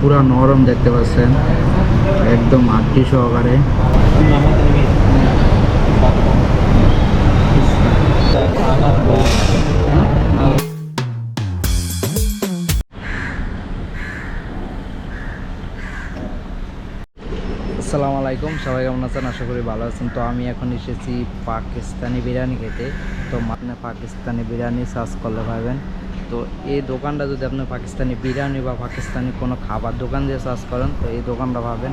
পুরো নরম দেখতে পাচ্ছেন। একদম আটটি সহকারে। আসসালামু আলাইকুম, সবাই কেমন আছেন? আশা করি ভালো আছেন। তো আমি এখন এসেছি পাকিস্তানি বিরিয়ানি খেতে। তো আপনি পাকিস্তানি বিরিয়ানি সার্চ করলে পাবেন। তো এই দোকানটা যদি আপনি পাকিস্তানি বিরিয়ানি বা পাকিস্তানি কোনো খাবার দোকান দিয়ে সার্চ করেন তো এই দোকানটা পাবেন।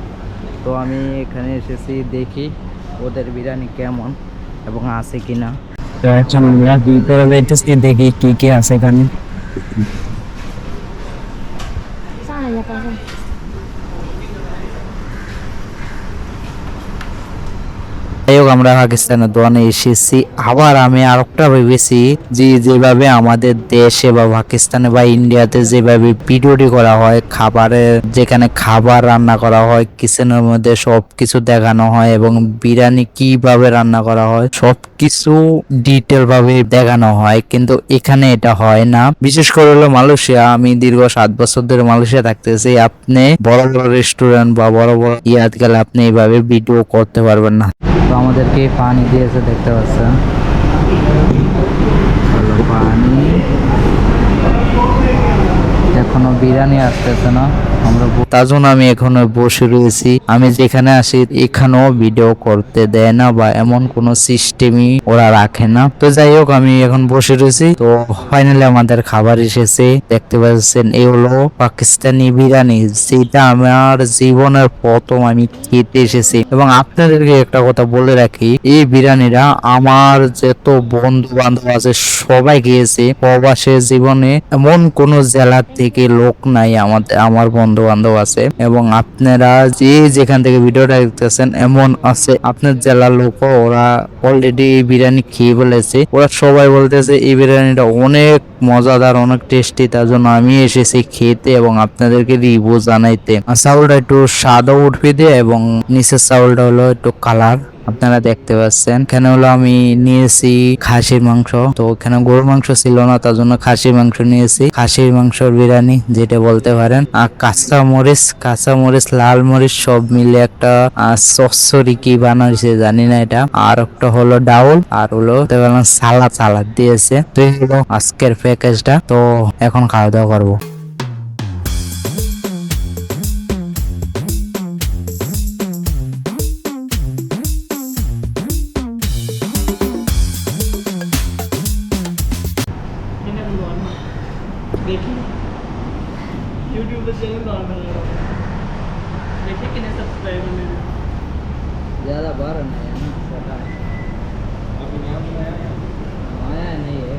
তো আমি এখানে এসেছি দেখি ওদের বিরিয়ানি কেমন এবং আছে কি না তো এখন আমরা ভিতরে যাইতেছি দেখি কি কি আছে এখানে। যাই হোক আমরা পাকিস্তানের দোকানে এসেছি। আবার আমি আরেকটা ভেবেছি যে যেভাবে আমাদের দেশে বা পাকিস্তানে বা ইন্ডিয়াতে যেভাবে ভিডিওটি করা হয় খাবারের যেখানে খাবার রান্না করা হয়, কিচেনের মধ্যে সব কিছু দেখানো হয় এবং বিরিয়ানি কীভাবে রান্না করা হয় সব কিছু ডিটেল ভাবে দেখানো হয়। কিন্তু এখানে এটা হয় না। বিশেষ করে হলো মালয়েশিয়া। আমি দীর্ঘ সাত বছর ধরে মালয়েশিয়া থাকতেছি। আপনি বড় বড় রেস্টুরেন্ট বা বড় বড় ইয়াদ গেলে আপনি এইভাবে ভিডিও করতে পারবেন না। আমাদেরকে পানি দিয়েছে দেখতে পাচ্ছেন। পানি। এখনও বিরিয়ানি আসতেছে না। আমরা তার জন্য আমি এখনও বসে রয়েছি। আমি যেখানে আসি এখানেও ভিডিও করতে দেয় না বা এমন কোনো সিস্টেমই ওরা রাখে না। তো যাই হোক, আমি এখন বসে রয়েছি। তো ফাইনালি আমাদের খাবার এসেছে। দেখতে পাচ্ছেন, এই হলো পাকিস্তানি বিরিয়ানি, যেটা আমার জীবনের প্রথম আমি খেতে এসেছি। এবং আপনাদেরকে একটা কথা বলে রাখি, এই বিরিয়ানিটা আমার যত বন্ধু বান্ধব আছে, সবাই গিয়েছে প্রবাসের জীবনে এমন কোন জেলা থেকে লোক নাই আমাদের, আমার বন্ধু। বান্ধব আছে এবং আপনারা যে যেখান থেকে ভিডিওটা দেখতেছেন, এমন আছে। আপনার জেলার লোক ওরা অলরেডি এই বিরিয়ানি খেয়ে ফেলেছে। ওরা সবাই বলতেছে, এই বিরিয়ানিটা অনেক মজাদার, অনেক টেস্টি তার জন্য আমি এসেছি খেতে এবং আপনাদেরকে রিভিউ জানাইতে। চাউলটা একটু সাদা উঠবে এবং নিচের চাউলটা হলো একটু কালার আপনারা দেখতে পাচ্ছেন। এখানে হলো আমি নিয়েছি খাসির মাংস। তো এখানে গরুর মাংস ছিল না, তার জন্য খাসির মাংস নিয়েছি। খাসির মাংসর বিরিয়ানি, যেটা বলতে পারেন। আর কাঁচা মরিচ কাঁচা মরিচ, লাল মরিচ সব মিলে একটা সসরি কি বানাইছে জানি না এটা। আর একটা হলো ডাউল, আর হলো সালাদ সালাদ দিয়েছে। তো আজকের প্যাকেজটা তো এখন খাওয়া দাওয়া করবো YouTube पे चैनल नॉर्मल देखिए कितने सब्सक्राइबर मेरे ज्यादा बार नहीं है ना छोटा है अभी नया बनाया है आया नहीं है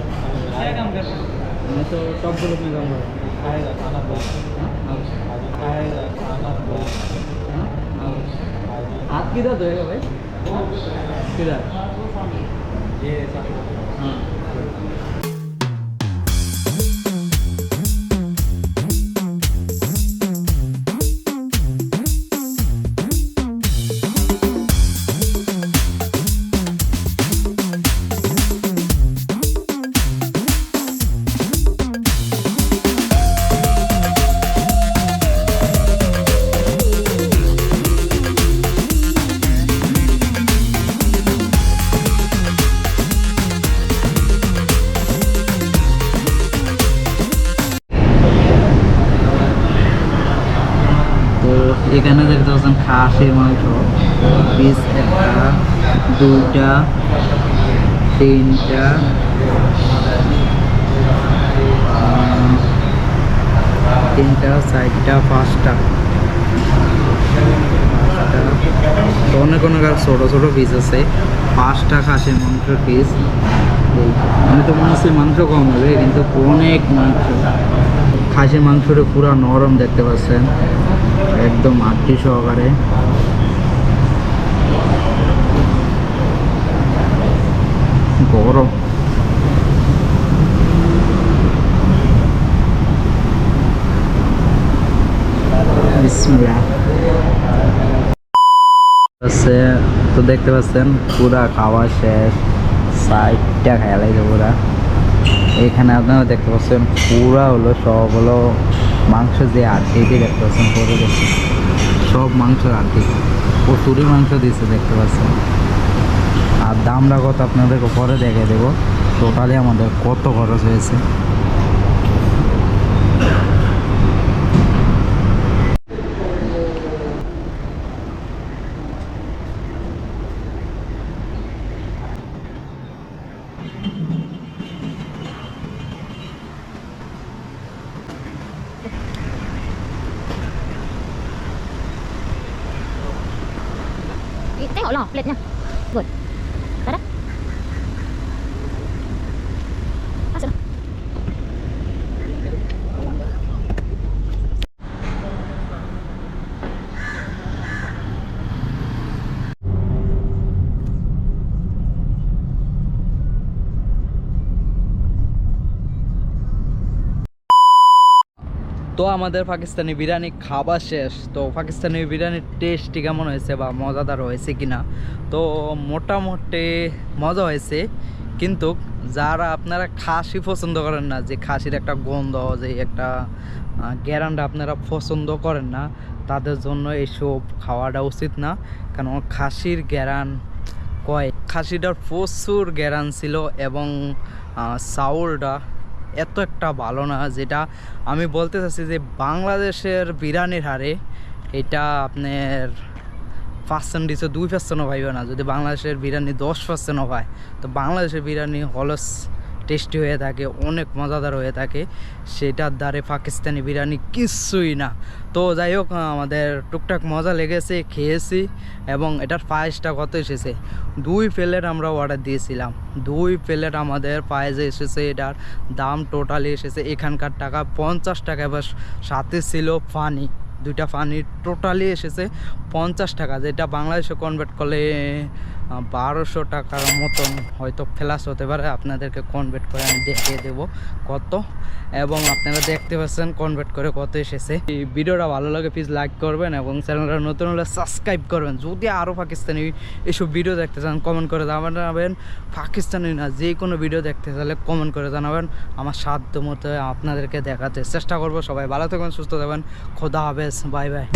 क्या काम कर रहे हो मैं तो टॉप ग्रुप में काम कर रहा हूँ खाएगा खाना बोल हाँ, हाँ, खाएगा खाना बोल हाँ, हाँ। हाथ किधर धोएगा भाई किधर ये सब हाँ খাসির মাংস পিস একটা, দুইটা, তিনটা তিনটা, চারটা, পাঁচটা। অনেক অনেক আর ছোটো ছোটো পিস আছে। পাঁচটা খাসির মাংসের পিস আমি তো মনে হচ্ছে মাংস কম হবে, কিন্তু অনেক মাংস। খাসি মাংসটা পুরো নরম দেখতে পাচ্ছেন। একদম আটটি সহকারে। গরম আছে, তো দেখতে পাচ্ছেন, পুরা খাওয়া শেষ। সাইডটা খেয়ালাইছে পুরা। এখানে আপনারা দেখতে পাচ্ছেন, পুরা হলো সব হলো মাংস যে আর্টিটি দেখতে পাচ্ছেন পরে দেখতে সব মাংস আর্টি প্রচুরই মাংস দিয়েছে দেখতে পাচ্ছেন। আর দামটা কত আপনাদেরকে পরে দেখে দেবো। টোটালি আমাদের কত খরচ হয়েছে। หล่อเล็ดเนี่ยกดกระดั তো আমাদের পাকিস্তানি বিরিয়ানি খাবার শেষ। তো পাকিস্তানি বিরিয়ানির টেস্টটি কেমন হয়েছে বা মজাদার হয়েছে কিনা? তো মোটামুটি মজা হয়েছে। কিন্তু যারা আপনারা খাসি পছন্দ করেন না, যে খাসির একটা গন্ধ, যে একটা গ্যারান্ডা আপনারা পছন্দ করেন না, তাদের জন্য এইসব খাওয়াটা উচিত না। কারণ খাসির গ্যারান কয়? খাসিটার প্রচুর গ্যারান ছিল এবং চাউলটা এত একটা ভালো না যেটা আমি বলতে চাচ্ছি যে বাংলাদেশের বিরিয়ানির হারে এটা আপনার পার্সেন্ট দিচ্ছে দুই পার্সেন্টও পাইবে না। যদি বাংলাদেশের বিরিয়ানি দশ পার্সেন্টও পায় তো বাংলাদেশের বিরিয়ানি হলস টেস্টি হয়ে থাকে, অনেক মজাদার হয়ে থাকে। সেটার দ্বারে পাকিস্তানি বিরিয়ানি কিচ্ছুই না। তো যাই হোক, আমাদের টুকটাক মজা লেগেছে, খেয়েছি এবং এটার প্রাইসটা কত এসেছে? দুই প্লেট আমরা অর্ডার দিয়েছিলাম। দুই প্লেট আমাদের প্রাইজে এসেছে, এটার দাম টোটালি এসেছে। এখানকার টাকা পঞ্চাশ টাকা, এবার সাথে ছিল পানি দুইটা পানি টোটালি এসেছে, পঞ্চাশ টাকা। যেটা বাংলাদেশে কনভার্ট করলে বারোশো টাকার মতন হয়তো ফ্ল্যাশ হতে পারে। আপনাদেরকে কনভার্ট করে আমি দেখিয়ে দেব কত। এবং আপনারা দেখতে পাচ্ছেন কনভার্ট করে কত এসেছে। এই ভিডিওটা ভালো লাগে প্লিজ লাইক করবেন এবং চ্যানেলটা নতুন হলে সাবস্ক্রাইব করবেন। যদি আরও পাকিস্তানি এসব ভিডিও দেখতে চান কমেন্ট করে জানাবেন। পাকিস্তানি না, যে কোনো ভিডিও দেখতে চাইলে কমেন্ট করে জানাবেন। আমার সাধ্য মতো আপনাদেরকে দেখাতে চেষ্টা করব। সবাই ভালো থাকবেন, সুস্থ থাকবেন। খোদা হাফেজ বাই বাই